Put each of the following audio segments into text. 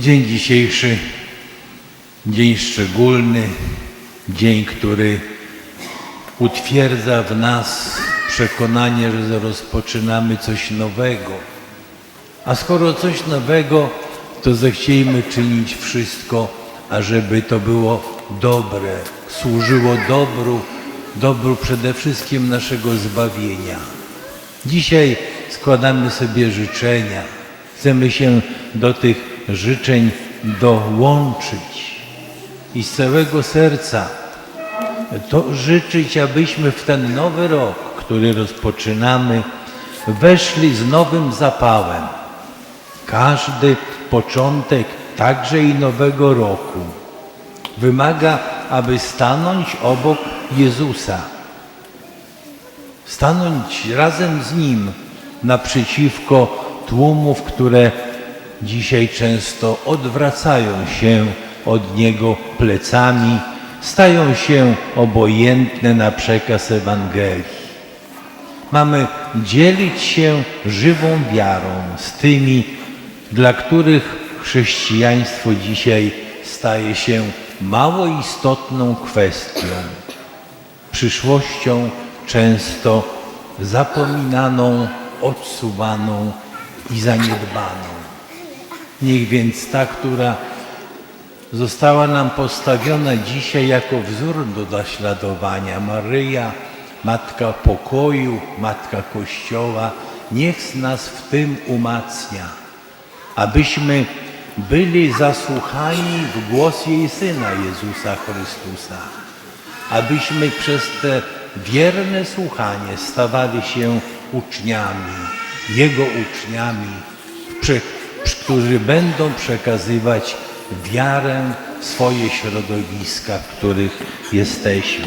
Dzień dzisiejszy, dzień szczególny, dzień, który utwierdza w nas przekonanie, że rozpoczynamy coś nowego. A skoro coś nowego, to zechciejmy czynić wszystko, ażeby to było dobre, służyło dobru, dobru przede wszystkim naszego zbawienia. Dzisiaj składamy sobie życzenia. Chcemy się do tych życzeń dołączyć i z całego serca to życzyć, abyśmy w ten nowy rok, który rozpoczynamy, weszli z nowym zapałem. Każdy początek, także i nowego roku, wymaga, aby stanąć obok Jezusa, stanąć razem z Nim naprzeciwko tłumów, które dzisiaj często odwracają się od Niego plecami, stają się obojętne na przekaz Ewangelii. Mamy dzielić się żywą wiarą z tymi, dla których chrześcijaństwo dzisiaj staje się mało istotną kwestią, przyszłością często zapominaną, odsuwaną i zaniedbaną. Niech więc ta, która została nam postawiona dzisiaj jako wzór do naśladowania, Maryja, Matka pokoju, Matka Kościoła, niech nas w tym umacnia, abyśmy byli zasłuchani w głos jej Syna Jezusa Chrystusa, abyśmy przez te wierne słuchanie stawali się uczniami, Jego uczniami, prze- którzy będą przekazywać wiarę w swoje środowiska, w których jesteśmy.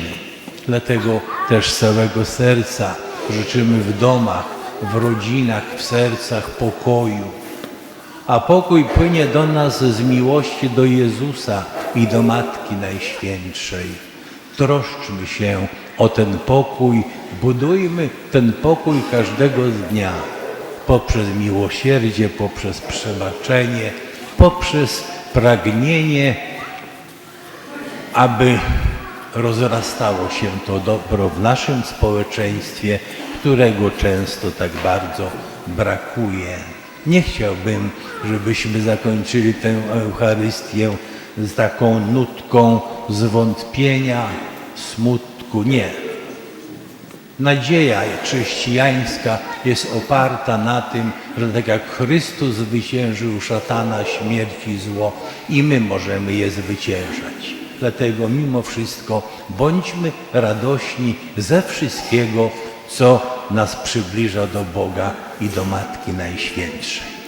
Dlatego też z całego serca życzymy w domach, w rodzinach, w sercach pokoju. A pokój płynie do nas z miłości do Jezusa i do Matki Najświętszej. Troszczmy się o ten pokój, budujmy ten pokój każdego dnia poprzez miłosierdzie, poprzez przebaczenie, poprzez pragnienie, aby rozrastało się to dobro w naszym społeczeństwie, którego często tak bardzo brakuje. Nie chciałbym, żebyśmy zakończyli tę Eucharystię z taką nutką zwątpienia, smutku. Nie. Nadzieja chrześcijańska jest oparta na tym, że tak jak Chrystus zwyciężył szatana, śmierć i zło, i my możemy je zwyciężać. Dlatego mimo wszystko bądźmy radośni ze wszystkiego, co nas przybliża do Boga i do Matki Najświętszej.